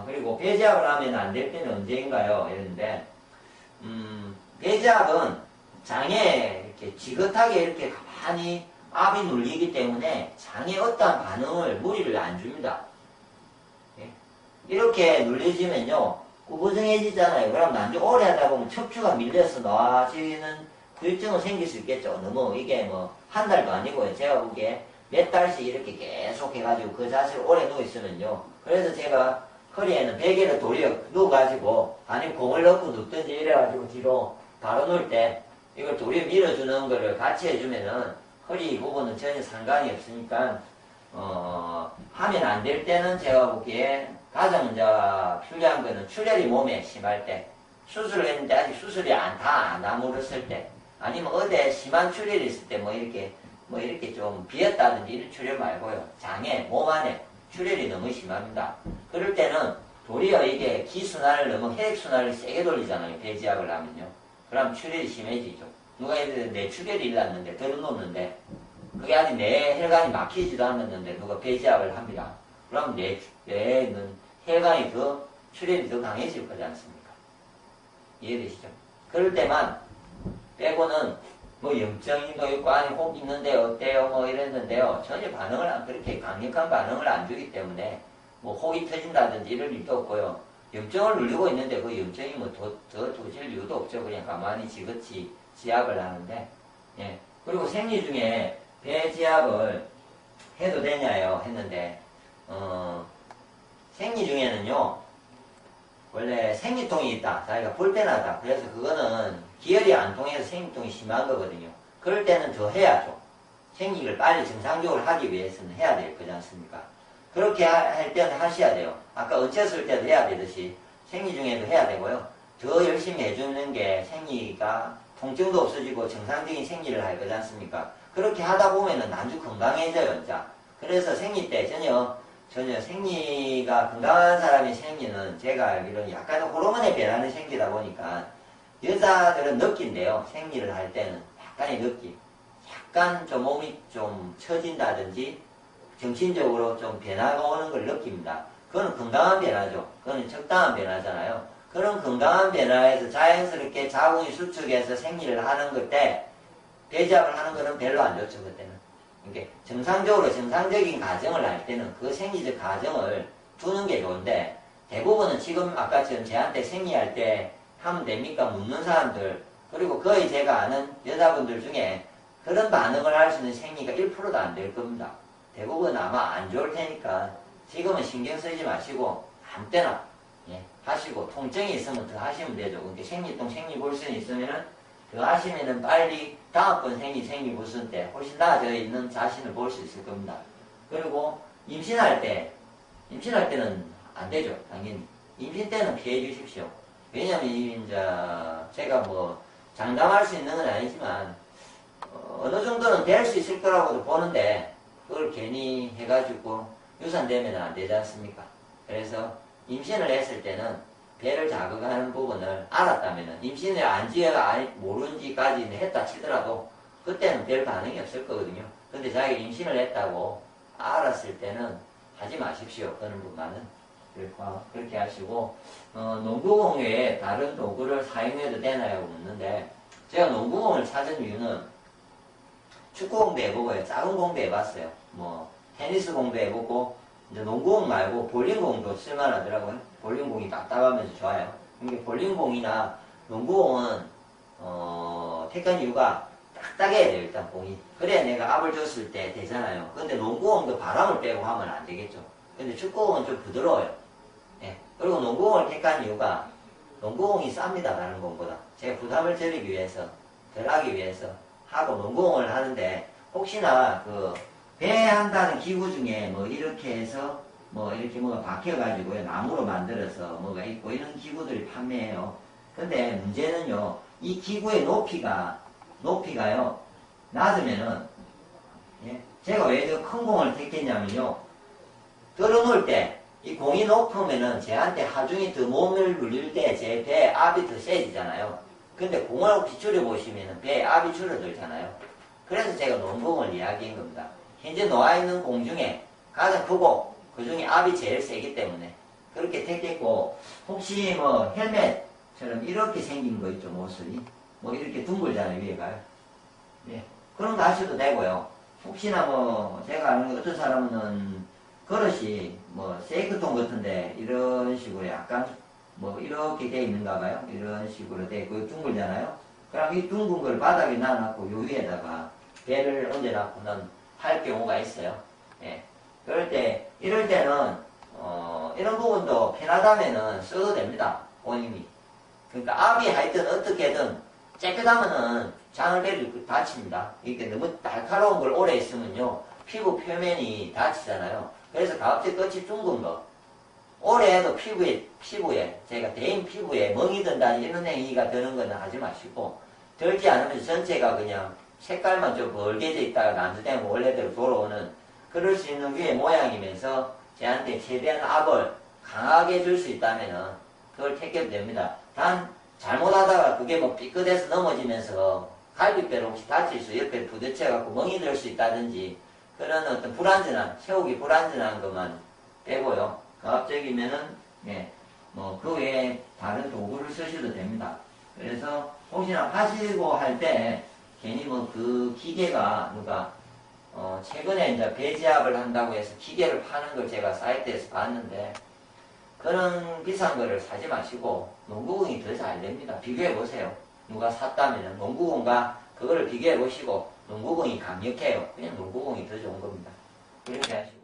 아, 그리고 배제압을 하면 안 될 때는 언제인가요? 이랬는데, 음, 배제압은 장에 이렇게 지긋하게 이렇게 가만히 압이 눌리기 때문에 장에 어떠한 반응을, 무리를 안 줍니다. 예? 이렇게 눌려지면요, 구부정해지잖아요. 그럼 나중에 오래 하다 보면 척추가 밀려서 나아지는 불증은 생길 수 있겠죠. 너무 이게 뭐 한 달도 아니고요. 제가 보기에 몇 달씩 이렇게 계속 해가지고 그 자세로 오래 누워 있으면요. 그래서 제가 허리에는 베개를 도리어 누워가지고 아니면 공을 넣고 눕든지 이래가지고 뒤로 바로 누울 때 이걸 도리어 밀어주는 거를 같이 해주면은 허리 부분은 전혀 상관이 없으니까 어, 하면 안 될 때는 제가 보기에 가장 먼저 필요한 거는 출혈이 몸에 심할 때 수술을 했는데 아직 수술이 안, 다안 아물었을 때 아니면 어디에 심한 출혈이 있을 때 뭐 이렇게 뭐 이렇게 좀 비었다든지 이런 출혈 말고요. 장에 몸 안에 출혈이 너무 심합니다 그럴 때는 도리어 이게 기순환을 너무 혈액순환을 세게 돌리잖아요 배지압을 하면요. 그럼 출혈이 심해지죠. 누가 예를 내 출혈이 일났는데 들어놓는데 그게 아직 내 혈관이 막히지도 않았는데 누가 배지압을 합니다. 그럼 내, 내는 혈관이 더 출혈이 더 강해질 거지 않습니까? 이해되시죠? 그럴 때만 빼고는 뭐 염증도 있고 아니 혹 있는데 어때요? 뭐 이랬는데요. 전혀 반응을 안 그렇게 강력한 반응을 안 주기 때문에 뭐 혹이 터진다든지 이럴 일도 없고요. 염증을 누리고 있는데 그 염증이 뭐더 더 도질 이유도 없죠. 그냥 가만히 지그치 지압을 하는데. 예. 그리고 생리 중에 배지압을 해도 되냐요? 했는데 어 생리 중에는요 원래 생리통이 있다. 자기가 볼때나다. 그래서 그거는 기혈이 안 통해서 생리통이 심한 거거든요. 그럴 때는 더 해야죠. 생리를 빨리 정상적으로 하기 위해서는 해야 될 거지 않습니까? 그렇게 할 때는 하셔야 돼요. 아까 어째쓸 때도 해야 되듯이 생리 중에도 해야 되고요. 더 열심히 해주는 게 생리가 통증도 없어지고 정상적인 생리를 할 거지 않습니까? 그렇게 하다 보면은 난주 건강해져요, 자. 그래서 생리 때 전혀, 전혀 생리가 건강한 사람의 생리는 제가 알기로는 약간 호르몬의 변화는 생기다 보니까 여자들은 느낀대요. 생리를 할 때는 약간의 느낌. 약간 좀 몸이 좀 처진다든지 정신적으로 좀 변화가 오는 걸 느낍니다. 그거는 건강한 변화죠. 그거는 적당한 변화잖아요. 그런 건강한 변화에서 자연스럽게 자궁이 수축해서 생리를 하는 것때 배잡을 하는 거는 별로 안 좋죠. 그때는. 이게 정상적으로 정상적인 가정을 할 때는 그 생리적 가정을 두는 게 좋은데 대부분은 지금 아까처럼 제한테 생리할 때 하면 됩니까? 묻는 사람들 그리고 거의 제가 아는 여자분들 중에 그런 반응을 할 수 있는 생리가 1%도 안 될 겁니다. 대부분 아마 안 좋을 테니까 지금은 신경 쓰지 마시고 아무 때나 예, 하시고 통증이 있으면 더 하시면 되죠. 그러니까 생리통 생리 볼순이 있으면은 더 하시면은 빨리 다음번 생리 생리 볼순 때 훨씬 나아져 있는 자신을 볼 수 있을 겁니다. 그리고 임신할 때 임신할 때는 안 되죠. 당연히 임신 때는 피해 주십시오. 왜냐면 이제 제가 뭐 장담할 수 있는 건 아니지만 어, 느 정도는 될 수 있을 거라고도 보는데 그걸 괜히 해가지고 유산되면 안 되지 않습니까? 그래서 임신을 했을 때는 배를 자극하는 부분을 알았다면 임신을 안지가 모른지까지는 했다 치더라도 그때는 별 반응이 없을 거거든요. 근데 자기가 임신을 했다고 알았을 때는 하지 마십시오. 그런 분만은. 그렇게 하시고 어, 농구공 외에 다른 도구를 사용해도 되나요? 묻는데 제가 농구공을 찾은 이유는 축구공도 해보고요. 작은 공도 해봤어요. 뭐 테니스 공도 해보고 이제 농구공 말고 볼링공도 쓸만하더라고요. 볼링공이 답답하면서 좋아요. 이게 볼링공이나 농구공은 어, 택한 이유가 딱딱해야 돼요. 일단 공이. 그래야 내가 압을 줬을 때 되잖아요. 근데 농구공도 바람을 빼고 하면 안 되겠죠. 근데 축구공은 좀 부드러워요. 예. 그리고 농구공을 택한 이유가 농구공이 쌉니다. 다른 공보다. 제가 부담을 줄이기 위해서, 덜 하기 위해서 하고 농구공을 하는데 혹시나 그 배한다는 기구 중에 뭐 이렇게 해서 뭐 이렇게 뭐가 박혀가지고요. 나무로 만들어서 뭐가 있고 이런 기구들이 판매해요. 근데 문제는요. 이 기구의 높이가, 높이가요. 낮으면은, 예. 제가 왜 저 큰 공을 택했냐면요. 들어놓을 때, 이 공이 높으면은 제한테 하중이 더 몸을 눌릴 때 제 배에 압이 더 세지잖아요. 근데 공을 비추려 보시면은 배에 압이 줄어들잖아요. 그래서 제가 농공을 이야기한 겁니다. 현재 놓아있는 공 중에 가장 크고 그 중에 압이 제일 세기 때문에 그렇게 택했고 혹시 뭐 헬멧처럼 이렇게 생긴 거 있죠 모습이 뭐 이렇게 둥글잖아요 위에가요 예 그런 거 하셔도 되고요 혹시나 뭐 제가 아는 어떤 사람은 그릇이 뭐 세이크통 같은데 이런 식으로 약간 뭐 이렇게 돼 있는가 봐요 이런 식으로 돼 있고 둥글잖아요 그럼 이 둥근 걸 바닥에 놔놓고 요 위에다가 배를 얹어놓고는 할 경우가 있어요 예 그럴 때 이럴 때는 어, 이런 부분도 편하다면은 써도 됩니다. 본인이. 그러니까 압이 하여튼 어떻게든 깨끗하면은 장을 내리고 다칩니다. 이게 너무 날카로운 걸 오래 있으면요. 피부 표면이 다치잖아요. 그래서 가업제 끝이 둥근 거. 해도 피부에, 피부에, 제가 대인 피부에 멍이 든다는 이런 행위가 드는 거는 하지 마시고, 들지 않으면 전체가 그냥 색깔만 좀 벌게져 있다가 난주되면 원래대로 돌아오는 그럴 수 있는 위의 모양이면서 제한테 최대한 압을 강하게 줄 수 있다면은 그걸 택해도 됩니다. 단 잘못하다가 그게 뭐 삐끗해서 넘어지면서 갈비뼈를 혹시 다칠 수 옆에 부딪혀갖고 멍이 들 수 있다든지 그런 어떤 불안전한 세우기 불안전한 것만 빼고요. 가급적이면은 예, 뭐그 외에 다른 도구를 쓰셔도 됩니다. 그래서 혹시나 하시고 할 때 괜히 뭐 그 기계가 누가 어, 최근에 이제 배지압을 한다고 해서 기계를 파는 걸 제가 사이트에서 봤는데 그런 비싼 거를 사지 마시고 농구공이 더 잘 됩니다. 비교해 보세요. 누가 샀다면 농구공과 그거를 비교해 보시고 농구공이 강력해요. 그냥 농구공이 더 좋은 겁니다. 그렇게 하시고.